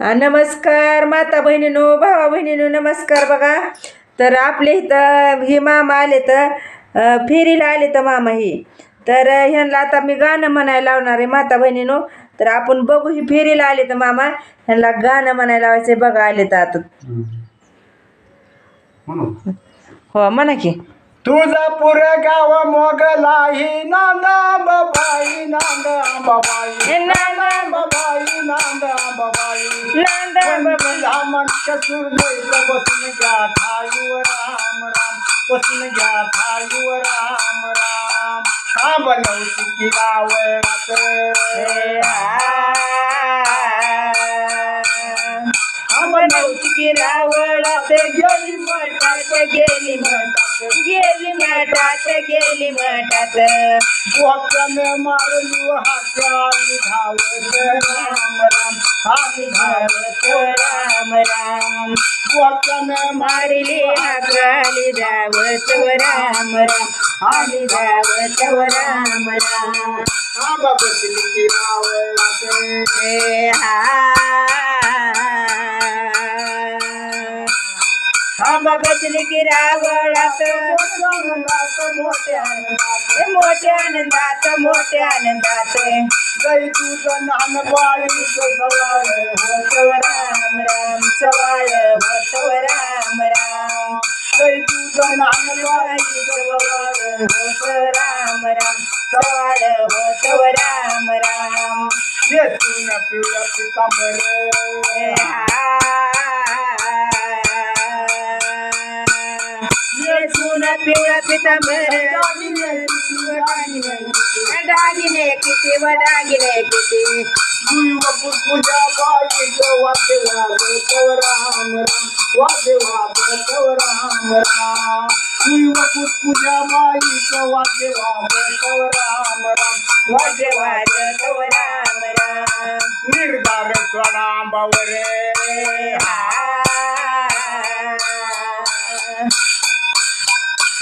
नमस्कार माता बहिणीनो भावा बहिणीनो नमस्कार बघा. तर आपले इथं ही मामा आले तर फेरीला आले तर मामा ही. तर ह्यांना आता मी गाणं म्हणायला लावणार आहे माता बहिणीनो. तर आपण बघू ही फेरीला आले तर मामा ह्यांना गाणं म्हणायला लावायचे बघा आले तर आता. हो म्हणा की. तुळजापूर गाव मोगलाई नांदा बाबाई नांदा बाबाई. नांदा रामन कसूर बसून घ्या खायुव राम राम. बसून राम राम. हा बनवशी की रावणात हा बनवशी की रावणात गेली मठात गेली मठात गेली मठात. गेली मठात. बोकाने मारली हाताली धावत. राम राम आम्ही धावत. राम राम. बोकाने मारिली हाकाली धावत. राम राम आली धावत. राम राम. आबा बसली की रावळात हे. आंबा बसली की रावळात मोठ्या हे मोठ्या आनंदात मोठ्या आनंदात गाई तुझं नान बाळी सवाळ होतव राम राम सवाळ होतव राम राम गाई तुझं नान बाळी सवाळ होत राम राम सवाळ होतव राम राम येसून पिवळ्या पितांबर हे हा. पिवळा पितांबर डागिने किती व डागिने किती पूजा बाईक वादे वादव राम राम वादे वादव राम राम कुलवपूत पूजा बाईक वादे वादव राम राम वादे वादव राम राम निर्धार सोडा आंबावर. हा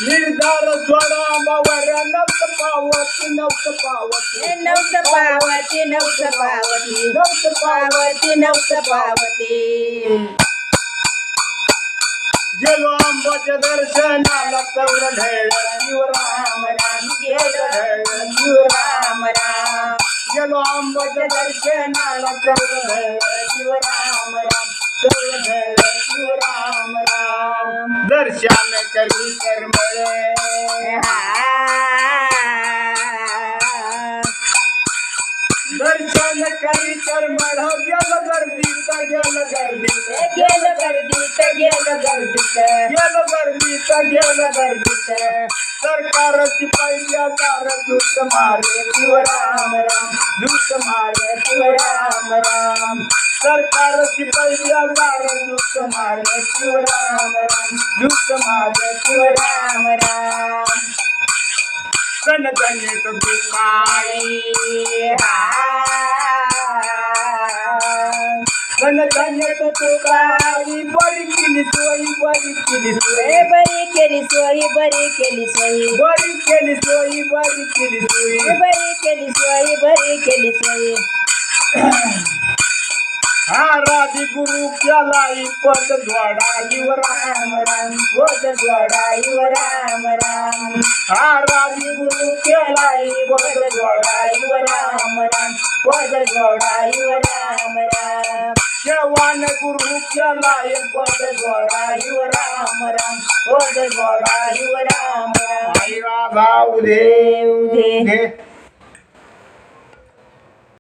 निर्धार नवत पावती नवत पावती. नवत पावती नवत पावती. नवत पावती नवत पावती. गेलो आंबाच्या दर्शनाला चौर ढळ राम राम. गेलो शिव राम राम. गेलो आंबाच्या दर्शनाला चौर शिव राम शिव राम राम दर्शन करी कर्म दर्शन करी कर्म जल गर्दी तल गर्दी जल गर्दी तल कर जल गर्दी तल गर्दी सरकार सिपाहिया कर दूत मारे शिव राम राम दूत मारे शिव राम राम सरकार की पैया गार दुख मार शिव राम राम दुख मार शिव राम राम। जन गण गणित जन जन तो गुमाई बड़ी किली सोई बड़ी किली सोई। बड़ी केली सोई बड़ी केली सोई। बड़ी केली सोई बड़ी केली सोई। बड़ी केली सोई बड़ी केली सोई। सदि गुरु प्यालाई पद द्वारा युव राम राम पद द्वारा युव राम राम। हारादि गुरु क्या लाई? पद द्वारा युव राम राम पद द्वारा युव राम राम। जवान गुरु क्या लाई? पद द्वारा युव राम राम पद द्वारा युव राम राम। राधा उदय उदे